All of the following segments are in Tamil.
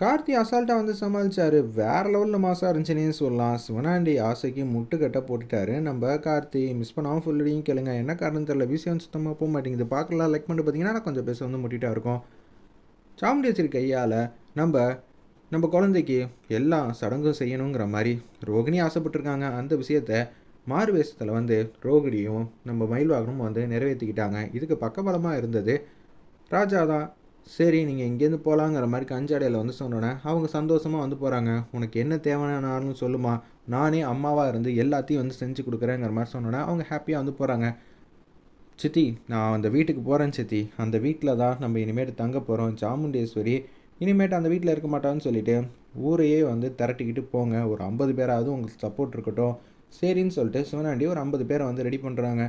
கார்த்தி அசால்ட்டாக வந்து சமாளித்தார் வேறு லெவலில் மாசாக இருந்துச்சுன்னே சொல்லலாம். சிவனாண்டி ஆசைக்கு முட்டுக்கட்டை போட்டுட்டாரு. நம்ம கார்த்தி மிஸ் பண்ணாமல் ஃபுல்லடியும் கேளுங்க. என்ன காரணம் தெரில விஷயம் சுத்தமாக போக மாட்டேங்குது. பார்க்கலாம். லைக் பண்ணிட்டு பார்த்தீங்கன்னா கொஞ்சம் பேச வந்து முட்டிட்டா இருக்கும். சாமுண்டேஸ்வரி கையால் நம்ம நம்ம குழந்தைக்கு எல்லாம் சடங்கும் செய்யணுங்கிற மாதிரி ரோகிணி ஆசைப்பட்டிருக்காங்க. அந்த விஷயத்த மாறு வேஷத்தில் வந்து ரோகிணியும் நம்ம மயில்வாகனும் வந்து நிறைவேற்றிக்கிட்டாங்க இதுக்கு பக்கபலமாக இருந்தது ராஜா தான். சரி நீங்கள் இங்கேருந்து போகலாங்கிற மாதிரி கஞ்சாடையில் வந்து சொன்னோன்னே அவங்க சந்தோஷமாக வந்து போகிறாங்க உனக்கு என்ன தேவையானாலும் சொல்லுமா. நானே அம்மாவாக இருந்து எல்லாத்தையும் வந்து செஞ்சு கொடுக்குறேங்கிற மாதிரி சொன்னோன்னே அவங்க ஹாப்பியாக வந்து போகிறாங்க சித்தி நான் அந்த வீட்டுக்கு போகிறேன் சித்தி. அந்த வீட்டில் தான் நம்ம இனிமேட்டு தங்க போகிறோம் சாமுண்டேஸ்வரி இனிமேட்டு அந்த வீட்டில் இருக்க மாட்டான்னு சொல்லிட்டு ஊரையே வந்து திரட்டிக்கிட்டு போங்க. ஒரு ஐம்பது பேராவது உங்களுக்கு சப்போர்ட் இருக்கட்டும். சரின்னு சொல்லிட்டு சிவனாண்டி ஒரு ஐம்பது பேரை வந்து ரெடி பண்ணுறாங்க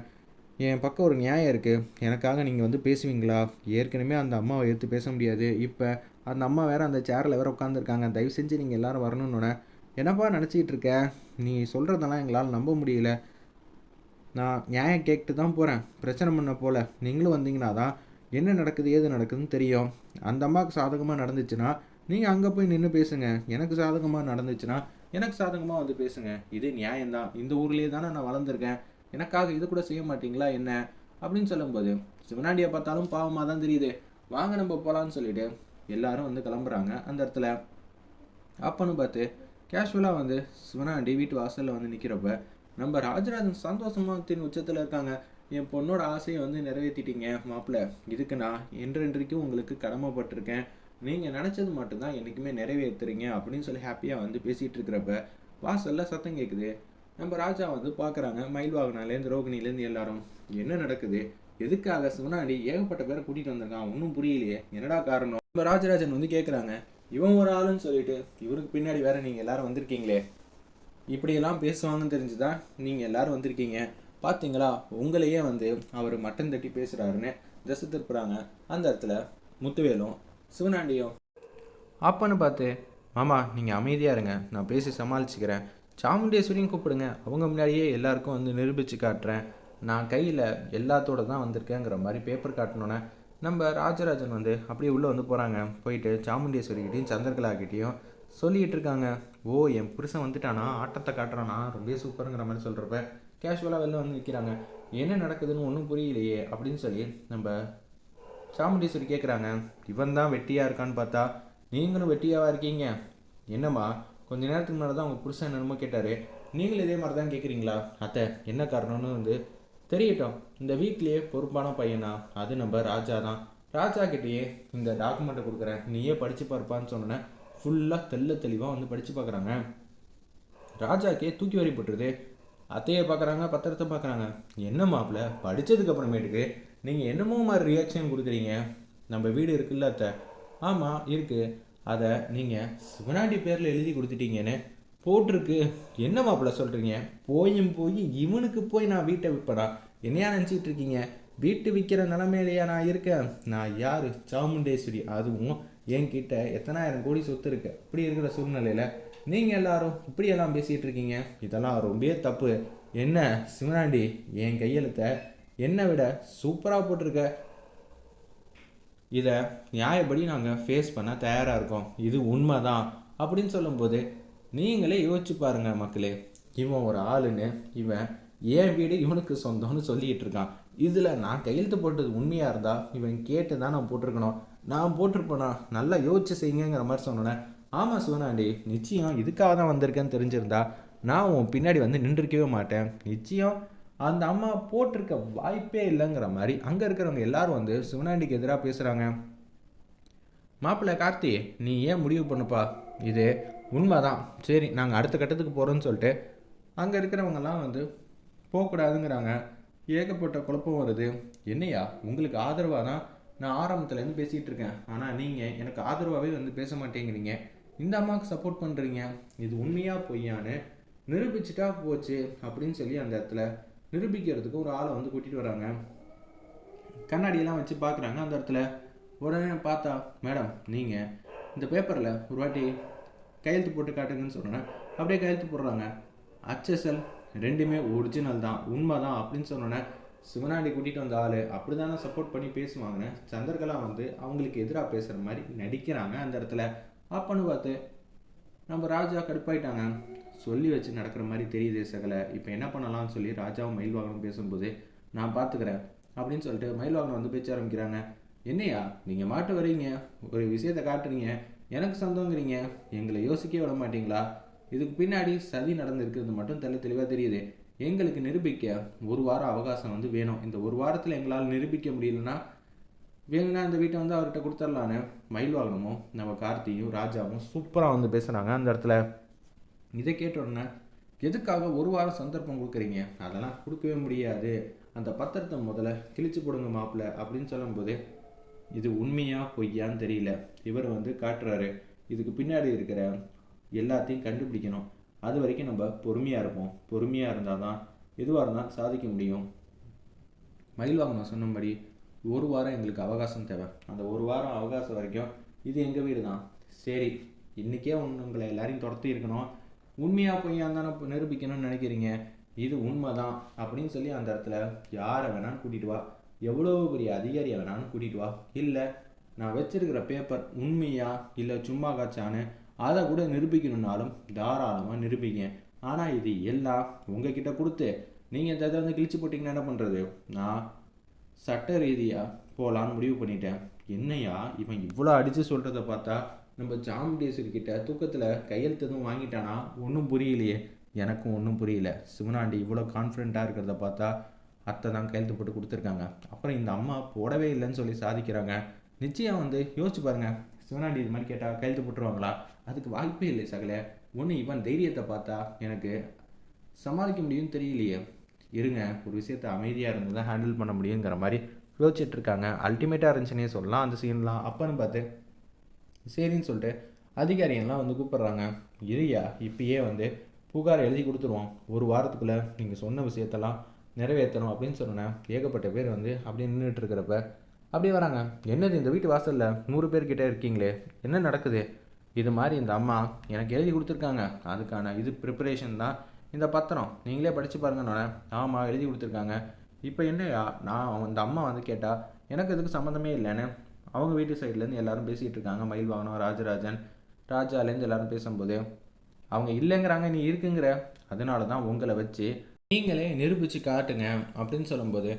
என் பக்கம் ஒரு நியாயம் இருக்குது எனக்காக நீங்கள் வந்து பேசுவீங்களா? ஏற்கனவே அந்த அம்மாவை எடுத்து பேச முடியாது. இப்போ அந்த அம்மா வேறு அந்த சேரில் வேறு உட்காந்துருக்காங்க தயவு செஞ்சு நீங்கள் எல்லோரும் வரணுன்னு என்னப்பா நினச்சிக்கிட்டு இருக்க? நீ சொல்கிறதெல்லாம் எங்களால் நம்ப முடியல. நான் நியாயம் கேட்டு தான் போகிறேன் பிரச்சனை பண்ண போல். நீங்களும் வந்தீங்கன்னா தான் என்ன நடக்குது ஏது நடக்குதுன்னு தெரியும். அந்த அம்மாவுக்கு சாதகமாக நடந்துச்சுன்னா நீங்கள் அங்கே போய் நின்று பேசுங்க. எனக்கு சாதகமாக நடந்துச்சுன்னா எனக்கு சாதகமாக வந்து பேசுங்க. இது நியாயம்தான். இந்த ஊர்லேயே தானே நான் வளர்ந்துருக்கேன். எனக்காக இது கூட செய்ய மாட்டீங்களா என்ன? அப்படின்னு சொல்லும்போது சிவனாண்டியை பார்த்தாலும் பாவமாக தான் தெரியுது. வாங்க நம்ம போகலான்னு சொல்லிட்டு எல்லாரும் வந்து கிளம்புறாங்க அந்த இடத்துல. அப்பன்னு பார்த்து கேஷுவலாக வந்து சிவனாண்டி வீட்டு வாசலில் வந்து நிற்கிறப்ப நம்ம ராஜராஜன் சந்தோஷமாத்தின் உச்சத்தில் இருக்காங்க. என் பொண்ணோட ஆசையை வந்து நிறைவேற்றிட்டீங்க மாப்பிள்ள. இதுக்கு நான் என்றென்றைக்கும் உங்களுக்கு கடமைப்பட்டிருக்கேன். நீங்கள் நினச்சது மட்டும்தான் என்றைக்குமே நிறைவேற்றுறீங்க அப்படின்னு சொல்லி ஹாப்பியாக வந்து பேசிகிட்டு இருக்கிறப்ப வாசலில் சத்தம் கேட்குது நம்ம ராஜா வந்து பார்க்குறாங்க மயில் வாகனாலேருந்து ரோகிணிலேருந்து எல்லாரும் என்ன நடக்குது? எதுக்காக சிவனாடி ஏகப்பட்ட பேரை கூட்டிகிட்டு வந்திருக்கான்? ஒன்றும் புரியலையே. என்னடா காரணம்? நம்ம ராஜராஜன் வந்து கேட்குறாங்க இவன் ஒரு ஆளுன்னு சொல்லிட்டு இவருக்கு பின்னாடி வேற நீங்கள் எல்லாரும் வந்திருக்கீங்களே. இப்படியெல்லாம் பேசுவாங்கன்னு தெரிஞ்சுதான் நீங்கள் எல்லாரும் வந்திருக்கீங்க? பார்த்தீங்களா உங்களையே வந்து அவர் மட்டன் தட்டி பேசுகிறாருன்னு திசை திருப்புறாங்க அந்த இடத்துல முத்துவேலும் சிவனாண்டியும் அப்பன்னு பார்த்து மாமா நீங்கள் அமைதியாக இருங்க. நான் பேசி சமாளிச்சுக்கிறேன். சாமுண்டேஸ்வரியும் கூப்பிடுங்க. அவங்க முன்னாடியே எல்லாருக்கும் வந்து நிரூபித்து காட்டுறேன். நான் கையில் எல்லாத்தோட தான் வந்திருக்கேங்கிற மாதிரி பேப்பர் காட்டினோன்னே நம்ம ராஜராஜன் வந்து அப்படியே உள்ளே வந்து போகிறாங்க போயிட்டு சாமுண்டேஸ்வரிக்கிட்டையும் சந்திரகலாக்கிட்டேயும் சொல்லிகிட்டு இருக்காங்க. ஓ என் புருஷன் வந்துட்டானா? ஆட்டத்தை காட்டுறானா? ரொம்ப சூப்பருங்கிற மாதிரி சொல்கிறப்ப கேஷுவலாக வெளில வந்து நிற்கிறாங்க என்ன நடக்குதுன்னு ஒன்றும் புரியலையே அப்படின்னு சொல்லி நம்ம சாமுண்டீஸ்வரி கேட்குறாங்க இவன் தான் வெட்டியாக இருக்கான்னு பார்த்தா நீங்களும் வெட்டியாக இருக்கீங்க? என்னம்மா கொஞ்ச நேரத்துக்கு முன்னாடி தான் உங்கள் புருஷன் என்னமோ கேட்டார். நீங்களும் இதே மாதிரி தான் கேட்குறீங்களா அத்தை என்ன காரணம்னு வந்து தெரியட்டும். இந்த வீக்லேயே பொறுப்பான பையனா? அது நம்ம ராஜா தான். ராஜா கிட்டேயே இந்த டாக்குமெண்ட்டை கொடுக்குறேன். நீயே படித்து பார்ப்பான்னு சொன்னேன் ஃபுல்லாக தெல்ல தெளிவாக வந்து படித்து பார்க்குறாங்க ராஜாக்கே தூக்கி வரி போட்டுருது. அத்தையை பார்க்குறாங்க பத்திரத்தை பார்க்குறாங்க என்ன மாப்பிள்ள படித்ததுக்கு அப்புறமேட்டுக்கு நீங்கள் என்னமோ மாதிரி ரியாக்ஷன் கொடுக்குறீங்க. நம்ம வீடு இருக்குல்ல அத்தை? ஆமாம் இருக்குது அதை நீங்கள் சிவனாண்டி பேரில் எழுதி கொடுத்துட்டீங்கன்னு போட்டிருக்கு. என்ன மாப்பிள்ள சொல்கிறீங்க போயும் போய் இவனுக்கு போய் நான் வீட்டை விற்படா? என்னையா நினச்சிக்கிட்டு இருக்கீங்க? வீட்டு விற்கிற நிலமையிலையா நான் இருக்கேன்? நான் யார்? சாமுண்டேஸ்வரி. அதுவும் என்கிட்ட எத்தனாயிரம் கோடி சொத்து இருக்கு. இப்படி இருக்கிற சூழ்நிலையில் நீங்கள் எல்லாரும் இப்படியெல்லாம் பேசிகிட்டு இருக்கீங்க. இதெல்லாம் ரொம்ப தப்பு. என்ன சிவனாண்டி என் கையெழுத்தை என்னை விட சூப்பராக போட்டிருக்க. இதை நியாயப்படி நாங்கள் ஃபேஸ் பண்ண தயாராக இருக்கோம். இது உண்மை தான் அப்படின்னு சொல்லும்போது நீங்களே யோசிச்சு பாருங்கள் மக்களே. இவன் ஒரு ஆளுன்னு இவன் என் வீடு இவனுக்கு சொந்தம்னு சொல்லிகிட்டு இருக்கான். இதில் நான் கையெழுத்து போட்டது உண்மையாக இருந்தால் இவன் கேட்டு தான் நான் போட்டிருக்கணும். நான் போட்டிருப்பேனா? நல்லா யோசிச்சு செய்யுங்கிற மாதிரி சொன்னேன் ஆமாம் சிவனாண்டி நிச்சயம் இதுக்காக தான் வந்திருக்கேன்னு தெரிஞ்சிருந்தா நான் உன் பின்னாடி வந்து நின்றுருக்கவே மாட்டேன். நிச்சயம் அந்த அம்மா போட்டிருக்க வாய்ப்பே இல்லைங்கிற மாதிரி அங்கே இருக்கிறவங்க எல்லாரும் வந்து சிவனாண்டிக்கு எதிராக பேசுகிறாங்க மாப்பிள்ளை கார்த்தி நீ ஏன் முடிவு பண்ணுப்பா? இது உண்மைதான். சரி நாங்கள் அடுத்த கட்டத்துக்கு போகிறோன்னு சொல்லிட்டு அங்கே இருக்கிறவங்கெல்லாம் வந்து போகக்கூடாதுங்கிறாங்க. ஏகப்பட்ட குழப்பம் வருது. என்னையா உங்களுக்கு ஆதரவாக தான் நான் ஆரம்பத்துலேருந்து பேசிகிட்டு இருக்கேன். ஆனால் நீங்கள் எனக்கு ஆதரவாகவே வந்து பேச மாட்டேங்கிறீங்க. இந்த அம்மாவுக்கு சப்போர்ட் பண்ணுறீங்க இது உண்மையாக பொய்யான்னு நிரூபிச்சிட்டா போச்சு அப்படின்னு சொல்லி அந்த இடத்துல நிரூபிக்கிறதுக்கு ஒரு ஆளை வந்து கூட்டிகிட்டு வராங்க. கண்ணாடியெல்லாம் வச்சு பார்க்குறாங்க அந்த இடத்துல. உடனே பார்த்தா மேடம் நீங்கள் இந்த பேப்பரில் ஒரு வாட்டி கையெழுத்து போட்டு காட்டுங்கன்னு சொன்னேன் அப்படியே கையெழுத்து போடுறாங்க. அச்சசல் ரெண்டுமே ஒரிஜினல் தான் உண்மை தான் அப்படின்னு சொன்னோன்னே சிவனாண்டி கூட்டிகிட்டு வந்த ஆள் அப்படி தானே சப்போர்ட் பண்ணி பேசுவாங்கன்னு சந்திரகலா வந்து அவங்களுக்கு எதிராக பேசுகிற மாதிரி நடிக்கிறாங்க அந்த இடத்துல. அப்பன்னு பார்த்து நம்ம ராஜா கடுப்பாயிட்டாங்க. சொல்லி வச்சு நடக்கிற மாதிரி தெரியுது சகல. இப்போ என்ன பண்ணலாம்னு சொல்லி ராஜாவும் மயில் வாகனம் பேசும்போது நான் பார்த்துக்கிறேன் அப்படின்னு சொல்லிட்டு மயில் வாகனம் வந்து பேச்ச ஆரம்பிக்கிறாங்க. என்னையா நீங்கள் மாட்டு வரீங்க. ஒரு விஷயத்தை காட்டுறீங்க. எனக்கு சொந்தங்கிறீங்க. எங்களை யோசிக்க விட மாட்டீங்களா? இதுக்கு பின்னாடி சதி நடந்திருக்கிறது மட்டும் தெல்ல தெளிவாக தெரியுது. எங்களுக்கு நிரூபிக்க ஒரு வாரம் அவகாசம் வந்து வேணும். இந்த ஒரு வாரத்தில் எங்களால் நிரூபிக்க முடியலன்னா வேணும்னா அந்த வீட்டை வந்து அவர்கிட்ட கொடுத்துர்லான்னு மயில் வாகனமும் நம்ம கார்த்தியும் ராஜாவும் சூப்பராக வந்து பேசுகிறாங்க அந்த இடத்துல. இதை கேட்ட உடனே எதுக்காக ஒரு வாரம் சந்தர்ப்பம் கொடுக்குறீங்க? அதெல்லாம் கொடுக்கவே முடியாது. அந்த பத்திரத்தை முதல்ல கிழிச்சு போடுங்க மாப்பிள்ள அப்படின்னு சொல்லும்போது இது உண்மையா பொய்யான்னு தெரியல. இவர் வந்து காட்டுறாரு. இதுக்கு பின்னாடி இருக்கிற எல்லாத்தையும் கண்டுபிடிக்கணும். அது வரைக்கும் நம்ம பொறுமையாக இருப்போம். பொறுமையாக இருந்தால் தான் எதுவாக இருந்தால் சாதிக்க முடியும். மயில் வாகனம் சொன்னபடி ஒரு வாரம் எங்களுக்கு அவகாசம் தேவை. அந்த ஒரு வாரம் அவகாசம் வரைக்கும் இது எங்கள் வீடு தான் சரி இன்றைக்கே உங்களை எல்லாரையும் துரத்தி இருக்கணும். உண்மையாக பொய்யா தானே நிரூபிக்கணும்னு நினைக்கிறீங்க. இது உண்மை தான் அப்படின்னு சொல்லி அந்த இடத்துல யாரை வேணாலும் கூட்டிகிட்டு வா. எவ்வளோ பெரிய அதிகாரியை வேணாலும் கூட்டிகிட்டு வா. இல்லை நான் வச்சுருக்கிற பேப்பர் உண்மையா இல்லை சும்மா காய்ச்சான்னு அதை கூட நிரூபிக்கணுன்னாலும் தாராளமாக நிரூபிங்க. ஆனால் இது எல்லாம் உங்ககிட்ட கொடுத்து நீங்கள் இந்த இதை வந்து கிழிச்சு போட்டிங்கன்னா என்ன பண்ணுறது நான் சட்ட ரீதியாக போகலான்னு முடிவு பண்ணிட்டேன். என்னையா இவன் இவ்வளோ அடித்து சொல்கிறத பார்த்தா நம்ம ஜாமுண்டேஸ்வரி கிட்ட தூக்கத்தில் கையெழுத்து எதுவும் வாங்கிட்டானா? ஒன்றும் புரியலையே. எனக்கும் ஒன்றும் புரியல. சிவனாண்டி இவ்வளோ கான்ஃபிடென்ட்டாக இருக்கிறத பார்த்தா அத்தை தான் கையெழுத்து போட்டு கொடுத்துருக்காங்க. அப்புறம் இந்த அம்மா போடவே இல்லைன்னு சொல்லி சாதிக்கிறாங்க. நிச்சயம் வந்து யோசிச்சு பாருங்கள் சிவனாண்டி இது மாதிரி கேட்டால் கையெழுத்து போட்டுருவாங்களா? அதுக்கு வாய்ப்பே இல்லை சகல. ஒன்று இவன் தைரியத்தை பார்த்தா எனக்கு சமாளிக்க முடியும்னு தெரியலையே. இருங்க ஒரு விஷயத்த அமைதியாக இருந்து தான் ஹேண்டில் பண்ண முடியுங்கிற மாதிரி யோசிச்சுட்டு இருக்காங்க. அல்டிமேட்டாக இருந்துச்சுன்னே சொல்லலாம் அந்த சீன்லாம் அப்போன்னு பார்த்து சரின்னு சொல்லிட்டு அதிகாரியெல்லாம் வந்து கூப்பிட்றாங்க. இரியா இப்பயே வந்து புகார் எழுதி கொடுத்துருவோம். ஒரு வாரத்துக்குள்ளே நீங்கள் சொன்ன விஷயத்தெல்லாம் நிறைவேற்றணும் அப்படின்னு சொன்னேன் ஏகப்பட்ட பேர் வந்து அப்படியே நின்றுட்டு இருக்கிறப்ப அப்படியே வராங்க. என்னது இந்த வீட்டு வாசலில் நூறு பேர்கிட்ட இருக்கீங்களே? என்ன நடக்குது? இது மாதிரி இந்த அம்மா எனக்கு எழுதி கொடுத்துருக்காங்க. அதுக்கான இது ப்ரிப்பரேஷன் தான் இந்த பத்திரம் நீங்களே படித்து பாருங்கண்ணே ஆமாம் எழுதி கொடுத்துருக்காங்க. இப்போ என்னையா? நான் அந்த அம்மா வந்து கேட்டால் எனக்கு இதுக்கு சம்மந்தமே இல்லைன்னு. அவங்க வீட்டு சைட்லேருந்து எல்லாரும் பேசிகிட்டு இருக்காங்க மயில் வாகனம் ராஜராஜன் ராஜாலேருந்து எல்லாரும் பேசும்போது. அவங்க இல்லைங்கிறாங்க நீ இருக்குங்கிற. அதனால தான் உங்களை வச்சு நீங்களே நிரூபித்து காட்டுங்க அப்படின்னு சொல்லும்போது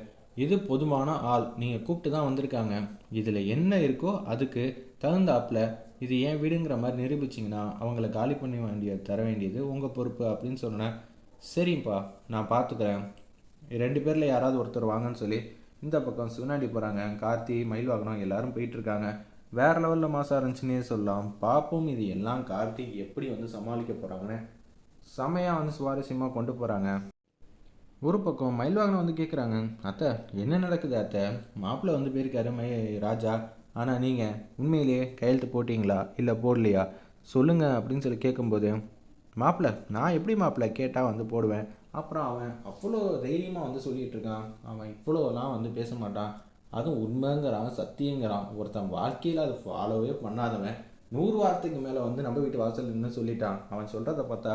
இது பொதுவான ஆள். நீங்கள் கூப்பிட்டு தான் வந்திருக்காங்க. இதில் என்ன இருக்கோ அதுக்கு தகுந்தாப்புல இது ஏன் வீடுங்கிற மாதிரி நிரூபிச்சிங்கன்னா அவங்கள காலி பண்ண வேண்டிய தர வேண்டியது உங்கள் பொறுப்பு அப்படின்னு சொன்னேன் சரிப்பா நான் பார்த்துக்கிறேன் ரெண்டு பேரில் யாராவது ஒருத்தர் வாங்கன்னு சொல்லி இந்த பக்கம் சிவனாண்டி போகிறாங்க கார்த்தி மயில் வாகனம் எல்லாரும் போயிட்டுருக்காங்க. வேறு லெவலில் மாசம் இருந்துச்சுன்னே சொல்லலாம். பார்ப்போம் இது எல்லாம் கார்த்தி எப்படி வந்து சமாளிக்க போகிறாங்கன்னு செமையாக வந்து சுவாரஸ்யமாக கொண்டு போகிறாங்க ஒரு பக்கம் மயில் வாகனம் வந்து கேட்குறாங்க அத்தை என்ன நடக்குது அத்தை? மாப்பிள்ளை வந்து போயிருக்காரு மை ராஜா ஆனால் நீங்கள் உண்மையிலேயே கையெழுத்து போட்டிங்களா? இல்லை போடலையா? சொல்லுங்கள் அப்படின்னு சொல்லி கேட்கும்போது மாப்பிள்ளை நான் எப்படி மாப்பிள்ளை கேட்டால் வந்து போடுவேன்? அப்புறம் அவன் அவ்வளோ தைரியமாக வந்து சொல்லிகிட்ருக்கான் இருக்கான். அவன் இவ்வளோலாம் வந்து பேச மாட்டான். அதுவும் உண்மைங்கிறான் சத்தியங்கிறான். ஒருத்தன் வாழ்க்கையில் அதை ஃபாலோவே பண்ணாதவன். நூறு வாரத்துக்கு மேலே வந்து நம்ம வீட்டு வாசல் நின்று சொல்லிட்டான். அவன் சொல்கிறத பார்த்தா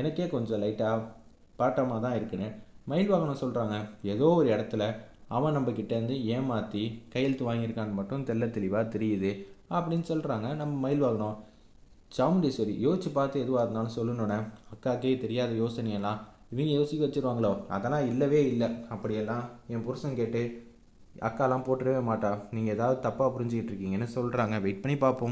எனக்கே கொஞ்சம் லைட்டாக பாட்டமாக தான் இருக்குன்னு. மயில் வாகனம் சொல்கிறாங்க ஏதோ ஒரு இடத்துல அவன் நம்ம கிட்டேருந்து ஏமாற்றி கையெழுத்து வாங்கியிருக்கான்னு மட்டும் தெள்ள தெளிவாக தெரியுது அப்படின்னு சொல்கிறாங்க நம்ம மயில் வாகனம். சாமுண்டீஸ்வரி யோசிச்சு பார்த்து எதுவாக இருந்தாலும் சொல்லணுன்னே அக்காக்கே தெரியாத யோசனையெல்லாம் இவங்க யோசிக்க வச்சுருவாங்களோ? அதெல்லாம் இல்லவே இல்லை. அப்படியெல்லாம் என் புருஷன் கேட்டு அக்காலாம் போட்டுடவே மாட்டா. நீங்கள் ஏதாவது தப்பாக புரிஞ்சுக்கிட்டு இருக்கீங்கன்னு சொல்கிறாங்க வெயிட் பண்ணி பார்ப்போம்.